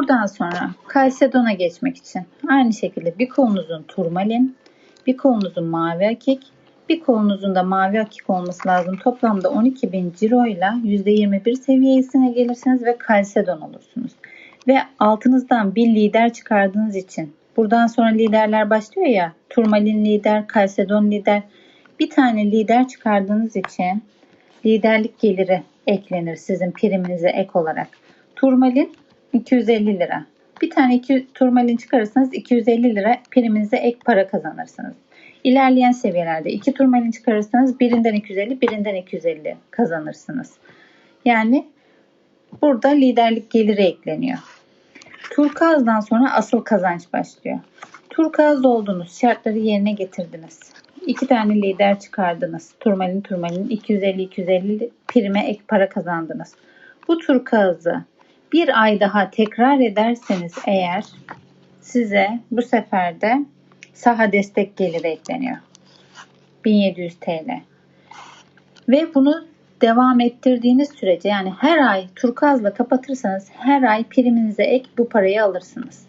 Buradan sonra kalsedona geçmek için aynı şekilde bir kolunuzun turmalin, bir kolunuzun mavi akik, bir kolunuzun da mavi akik olması lazım. Toplamda 12.000 ciro ile %21 seviyesine gelirsiniz ve kalsedon olursunuz. Ve altınızdan bir lider çıkardığınız için buradan sonra liderler başlıyor ya turmalin lider, kalsedon lider. Bir tane lider çıkardığınız için liderlik geliri eklenir sizin priminize ek olarak. Turmalin 250 lira. Bir tane iki turmalin çıkarırsanız 250 lira priminize ek para kazanırsınız. İlerleyen seviyelerde iki turmalin çıkarırsanız birinden 250, birinden 250 kazanırsınız. Yani burada liderlik geliri ekleniyor. Turkuaz'dan sonra asıl kazanç başlıyor. Turkuaz oldunuz, şartları yerine getirdiniz. İki tane lider çıkardınız. Turmalin turmalin 250-250 prime ek para kazandınız. Bu turkuazı bir ay daha tekrar ederseniz eğer size bu sefer de saha destek geliri ekleniyor. 1700 TL. Ve bunu devam ettirdiğiniz sürece yani her ay turkuazla kapatırsanız her ay priminize ek bu parayı alırsınız.